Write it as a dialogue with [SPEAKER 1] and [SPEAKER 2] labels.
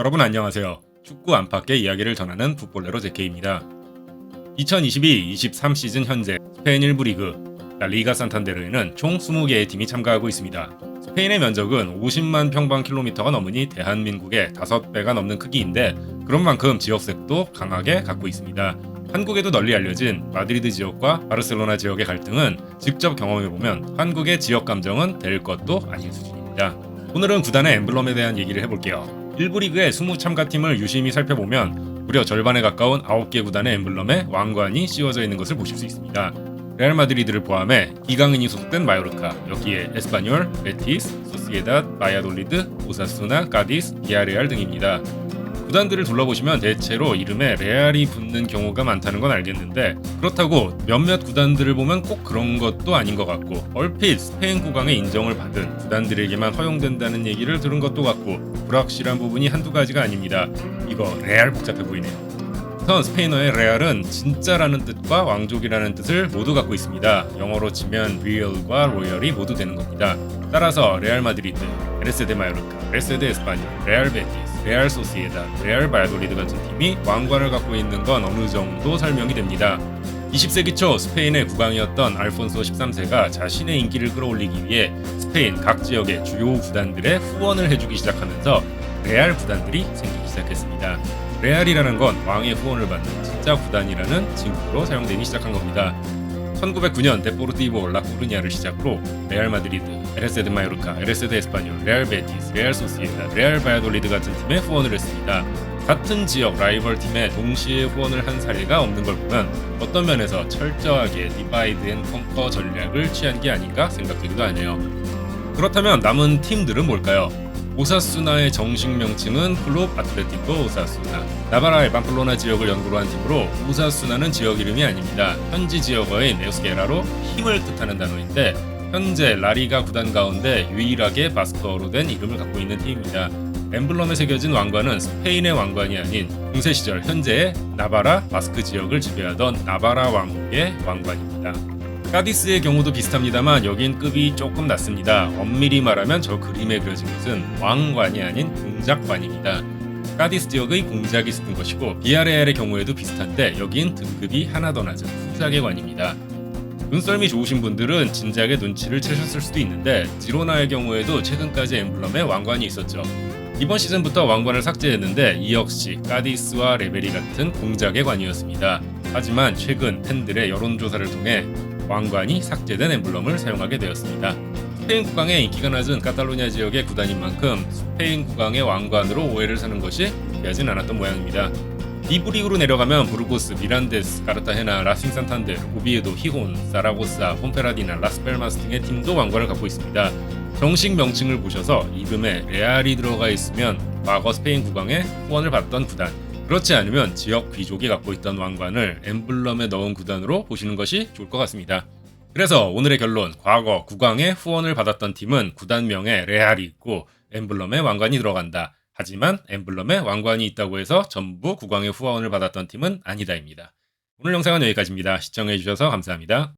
[SPEAKER 1] 여러분 안녕하세요. 축구 안팎의 이야기를 전하는 풋볼레로 제케입니다. 2022-23 시즌 현재 스페인 1부 리그 라리가 산탄데르에는 총 20개의 팀이 참가하고 있습니다. 스페인의 면적은 50만 평방킬로미터가 넘으니 대한민국의 5배가 넘는 크기인데 그런 만큼 지역색도 강하게 갖고 있습니다. 한국에도 널리 알려진 마드리드 지역과 바르셀로나 지역의 갈등은 직접 경험해보면 한국의 지역 감정은 될 것도 아닌 수준입니다. 오늘은 구단의 엠블럼에 대한 얘기를 해볼게요. 1부 리그의 20 참가 팀을 유심히 살펴보면 무려 절반에 가까운 9개 구단의 엠블럼에 왕관이 씌워져 있는 것을 보실 수 있습니다. 레알 마드리드를 포함해 이강인이 소속된 마요르카, 여기에 에스파뇰, 베티스, 소시에닷, 마야돌리드, 오사수나, 까디스, 비아레알 등입니다. 구단들을 둘러보시면 대체로 이름에 레알이 붙는 경우가 많다는 건 알겠는데 그렇다고 몇몇 구단들을 보면 꼭 그런 것도 아닌 것 같고 얼핏 스페인 국왕의 인정을 받은 구단들에게만 허용된다는 얘기를 들은 것도 같고 불확실한 부분이 한두 가지가 아닙니다. 이거 레알 복잡해 보이네요. 우선 스페인어의 레알은 진짜라는 뜻과 왕족이라는 뜻을 모두 갖고 있습니다. 영어로 치면 real과 royal이 모두 되는 겁니다. 따라서 레알 마드리드, 에레스 데 마요르카, 에레스 데 에스파뇰, 레알 베티스, 레알 소시에다, 레알 바야돌리드 같은 팀이 왕관을 갖고 있는 건 어느 정도 설명이 됩니다. 20세기 초 스페인의 국왕이었던 알폰소 13세가 자신의 인기를 끌어올리기 위해 스페인 각 지역의 주요 구단들의 후원을 해주기 시작하면서 레알 구단들이 생기기 시작했습니다. 레알이라는 건 왕의 후원을 받는 진짜 구단이라는 징표로 사용되기 시작한 겁니다. 1909년 데포르티보 라코르니아를 시작으로 레알 마드리드, 에레세 드 마요르카, 에레세 드 에스파뇰, 레알 베티스, 레알 소시에다, 레알 바야돌리드 같은 팀에 후원을 했습니다. 같은 지역 라이벌 팀에 동시에 후원을 한 사례가 없는 걸 보면 어떤 면에서 철저하게 디바이드 앤 컨커 전략을 취한 게 아닌가 생각되기도 하네요. 그렇다면 남은 팀들은 뭘까요? 오사수나의 정식 명칭은 클롭 아틀레티코 오사수나. 나바라의 팜플로나 지역을 연구로 한 팀으로 오사수나는 지역 이름이 아닙니다. 현지 지역어인 에우스게라로 힘을 뜻하는 단어인데 현재 라리가 구단 가운데 유일하게 바스크어로 된 이름을 갖고 있는 팀입니다. 엠블럼에 새겨진 왕관은 스페인의 왕관이 아닌 중세 시절 현재의 나바라 바스크 지역을 지배하던 나바라 왕국의 왕관입니다. 까디스의 경우도 비슷합니다만 여긴 급이 조금 낮습니다. 엄밀히 말하면 저 그림에 그려진 것은 왕관이 아닌 공작관입니다. 까디스 지역의 공작이 쓰는 것이고 비아레알의 경우에도 비슷한데 여긴 등급이 하나 더 낮은 후작의 관입니다. 눈썰미 좋으신 분들은 진작에 눈치를 채셨을 수도 있는데 지로나의 경우에도 최근까지 엠블럼에 왕관이 있었죠. 이번 시즌부터 왕관을 삭제했는데 이 역시 까디스와 레베리 같은 공작의 관이었습니다. 하지만 최근 팬들의 여론조사를 통해 왕관이 삭제된 엠블럼을 사용하게 되었습니다. 스페인 국왕의 인기가 낮은 카탈로니아 지역의 구단인 만큼 스페인 국왕의 왕관으로 오해를 사는 것이 피하진 않았던 모양입니다. 이브리그로 내려가면 부르고스, 미란데스, 카르타헤나, 라싱 산탄데르, 오비에도, 히혼, 사라고사, 폰페라디나, 라스펠마스 등의 팀도 왕관을 갖고 있습니다. 정식 명칭을 보셔서 이름에 레알이 들어가 있으면 과거 스페인 국왕의 후원을 받던 구단 그렇지 않으면 지역 귀족이 갖고 있던 왕관을 엠블럼에 넣은 구단으로 보시는 것이 좋을 것 같습니다. 그래서 오늘의 결론 과거 국왕의 후원을 받았던 팀은 구단명에 레알이 있고 엠블럼에 왕관이 들어간다. 하지만 엠블럼에 왕관이 있다고 해서 전부 국왕의 후원을 받았던 팀은 아니다입니다. 오늘 영상은 여기까지입니다. 시청해주셔서 감사합니다.